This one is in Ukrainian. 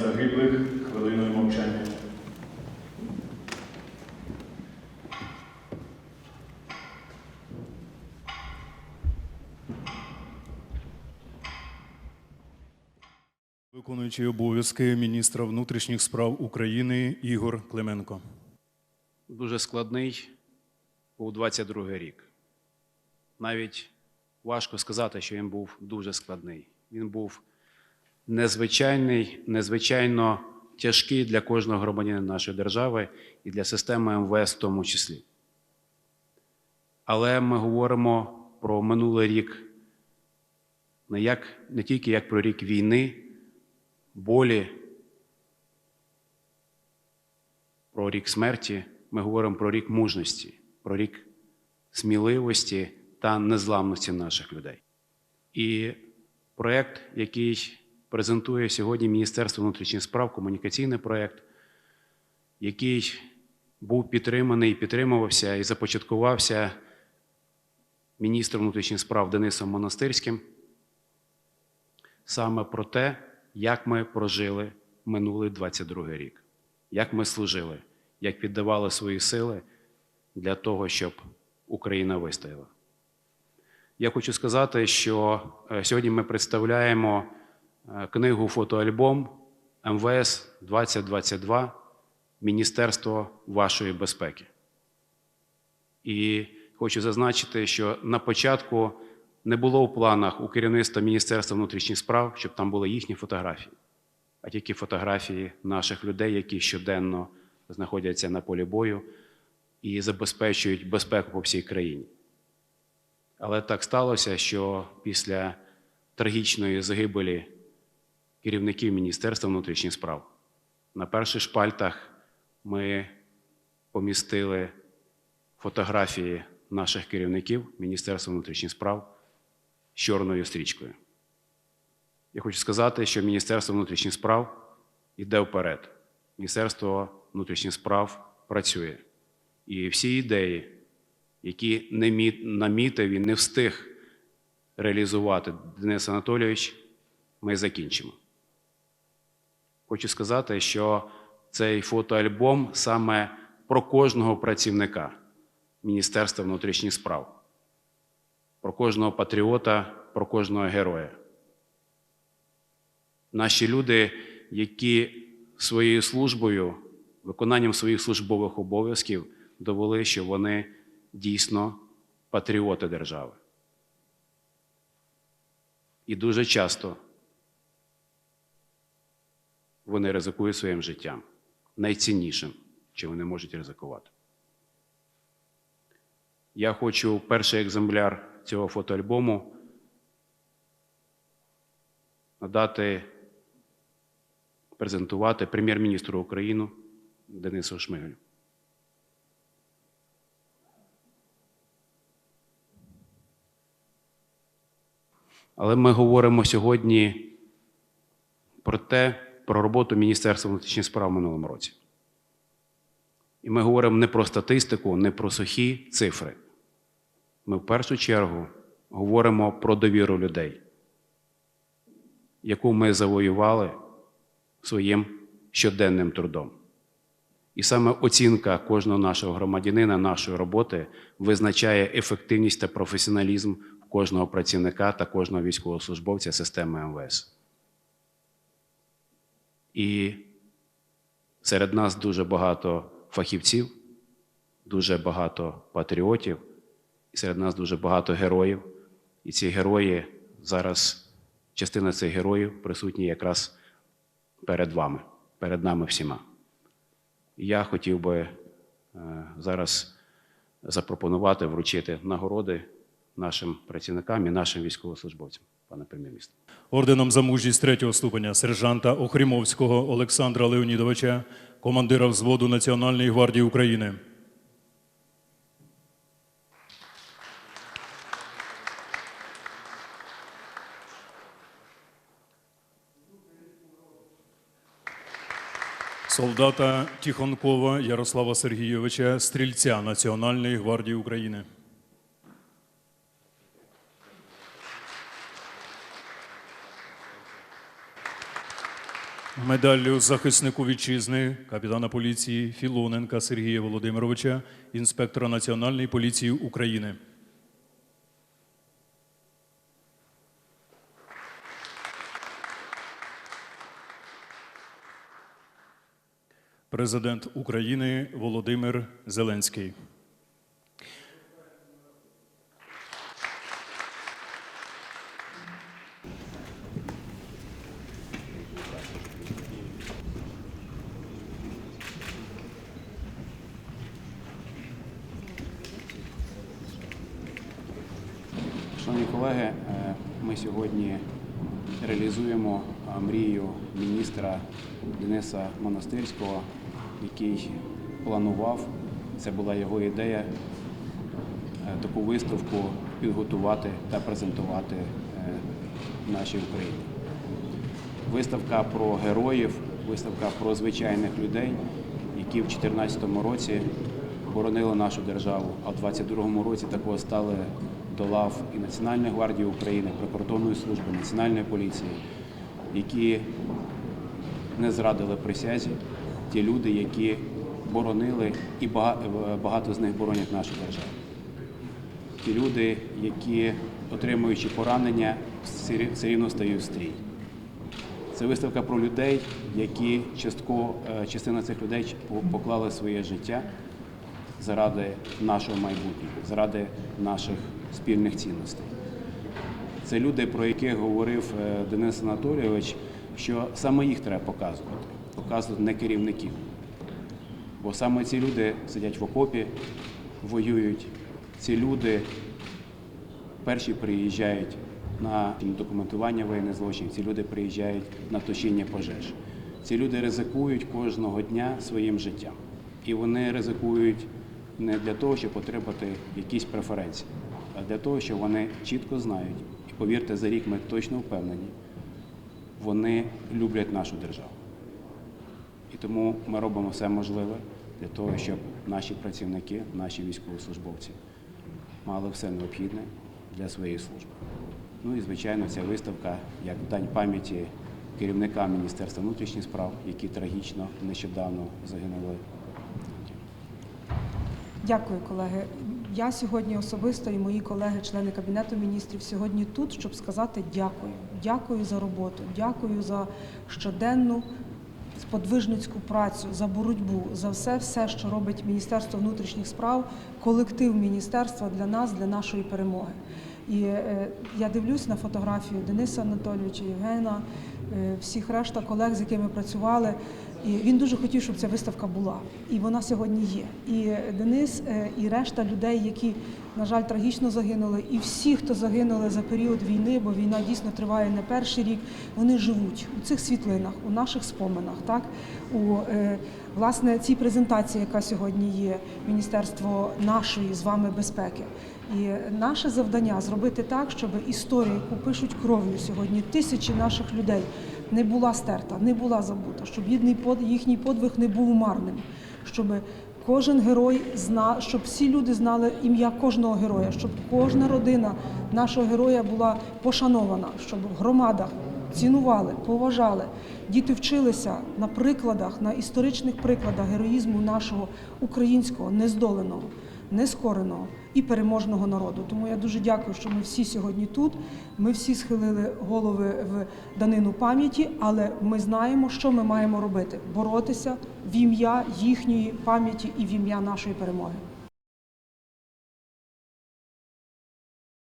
загиблих хвилиною мовчання. Виконуючий обов'язки міністра внутрішніх справ України Ігор Клименко. дуже складний був 22 рік. Навіть важко сказати, що він був дуже складний. Він був незвичайний, незвичайно тяжкий для кожного громадянина нашої держави і для системи МВС в тому числі. Але ми говоримо про минулий рік не, як, не тільки як про рік війни, болі, про рік смерті, ми говоримо про рік мужності, про рік сміливості та незламності наших людей. І проєкт, який презентує сьогодні Міністерство внутрішніх справ, комунікаційний проєкт, який був підтриманий, підтримувався і започаткувався міністром внутрішніх справ Денисом Монастирським, саме про те, як ми прожили минулий 22 рік, як ми служили, як піддавали свої сили для того, щоб Україна вистояла. Я хочу сказати, що е, сьогодні ми представляємо книгу фотоальбом МВС 2022 Міністерство вашої безпеки. І хочу зазначити, що на початку не було в планах у керівництва Міністерства внутрішніх справ, щоб там були їхні фотографії, а тільки фотографії наших людей, які щоденно знаходяться на полі бою і забезпечують безпеку по всій країні. Але так сталося, що після трагічної загибелі керівників Міністерства внутрішніх справ на перших шпальтах ми помістили фотографії наших керівників Міністерства внутрішніх справ з чорною стрічкою. Я хочу сказати, що Міністерство внутрішніх справ йде вперед. Міністерство внутрішніх справ працює. І всі ідеї, які не мі- намітив і не встиг реалізувати Денис Анатолійович, ми закінчимо. Хочу сказати, що цей фотоальбом саме про кожного працівника Міністерства внутрішніх справ, про кожного патріота, про кожного героя. Наші люди, які своєю службою, виконанням своїх службових обов'язків довели, що вони дійсно патріоти держави. І дуже часто вони ризикують своїм життям, найціннішим, чим вони можуть ризикувати. Я хочу перший екземпляр цього фотоальбому надати, презентувати прем'єр-міністру України Денису Шмигалю. Але ми говоримо сьогодні про те, про роботу Міністерства внутрішніх справ в минулому році. І ми говоримо не про статистику, не про сухі цифри. Ми в першу чергу говоримо про довіру людей, яку ми завоювали своїм щоденним трудом. І саме оцінка кожного нашого громадянина, нашої роботи визначає ефективність та професіоналізм кожного працівника та кожного військовослужбовця системи МВС. І серед нас дуже багато фахівців, дуже багато патріотів, і серед нас дуже багато героїв. І ці герої зараз, частина цих героїв присутні якраз перед вами, перед нами всіма. І Я хотів би е, зараз запропонувати вручити нагороди нашим працівникам і нашим військовослужбовцям, пане прем'єр-міністр. Орденом за мужність третього ступеня сержанта Охрімовського Олександра Леонідовича, командира взводу Національної гвардії України. Солдата Тихонкова Ярослава Сергійовича, стрільця Національної гвардії України. Медаллю захиснику вітчизни капітана поліції Філоненка Сергія Володимировича, інспектора Національної поліції України. Президент України Володимир Зеленський. Колеги, е, ми сьогодні реалізуємо е, мрію міністра Дениса Монастирського, який планував, це була його ідея, е, таку виставку підготувати та презентувати нашій Україні. Виставка про героїв, виставка про звичайних людей, які в 2014 році боронили нашу державу, а в 2022 році також стали до лав і Національної гвардії України, прикордонної служби, національної поліції, які не зрадили присязі, ті люди, які боронили, і багато з них боронять нашу державу. Ті люди, які, отримуючи поранення, все рівно стають стрій. Це виставка про людей, які частково, е, частина цих людей поклали своє життя заради нашого майбутнього, заради наших спільних цінностей. Це люди, про яких говорив е, Денис Анатолійович, що саме їх треба показувати, показувати не керівників. Бо саме ці люди сидять в окопі, воюють. Ці люди перші приїжджають на документування воєнних злочинів, ці люди приїжджають на тушіння пожеж. Ці люди ризикують кожного дня своїм життям. І вони ризикують не для того, щоб отримати якісь преференції, для того, що вони чітко знають, і повірте, за рік ми точно впевнені, вони люблять нашу державу. І тому ми робимо все можливе для того, щоб наші працівники, наші військовослужбовці мали все необхідне для своєї служби. Ну і звичайно, ця виставка як дань пам'яті керівника Міністерства внутрішніх справ, які трагічно нещодавно загинули. Дякую, колеги. Я сьогодні особисто і мої колеги, члени кабінету міністрів, сьогодні тут, щоб сказати дякую. Дякую за роботу, дякую за щоденну сподвижницьку працю, за боротьбу, за все, все, що робить Міністерство внутрішніх справ, колектив міністерства для нас, для нашої перемоги. І е, я дивлюсь на фотографію Дениса Анатолійовича, Євгена, е, всіх решта колег, з якими працювали. І він дуже хотів, щоб ця виставка була, і вона сьогодні є. І Денис, е, і решта людей, які, на жаль, трагічно загинули, і всі, хто загинули за період війни, бо війна дійсно триває не перший рік, вони живуть у цих світлинах, у наших споминах, так у е, власне цій презентації, яка сьогодні є, Міністерство нашої з вами безпеки. І наше завдання зробити так, щоб історія, яку пишуть кров'ю сьогодні тисячі наших людей, не була стерта, не була забута, щоб їхній под- їхній подвиг не був марним, щоб кожен герой зна, щоб всі люди знали ім'я кожного героя, щоб кожна родина нашого героя була пошанована, щоб в громадах цінували, поважали. Діти вчилися на прикладах, на історичних прикладах героїзму нашого українського нездоленого, нескореного і переможного народу. Тому я дуже дякую, що ми всі сьогодні тут. Ми всі схилили голови в данину пам'яті, але ми знаємо, що ми маємо робити боротися в ім'я їхньої пам'яті і в ім'я нашої перемоги.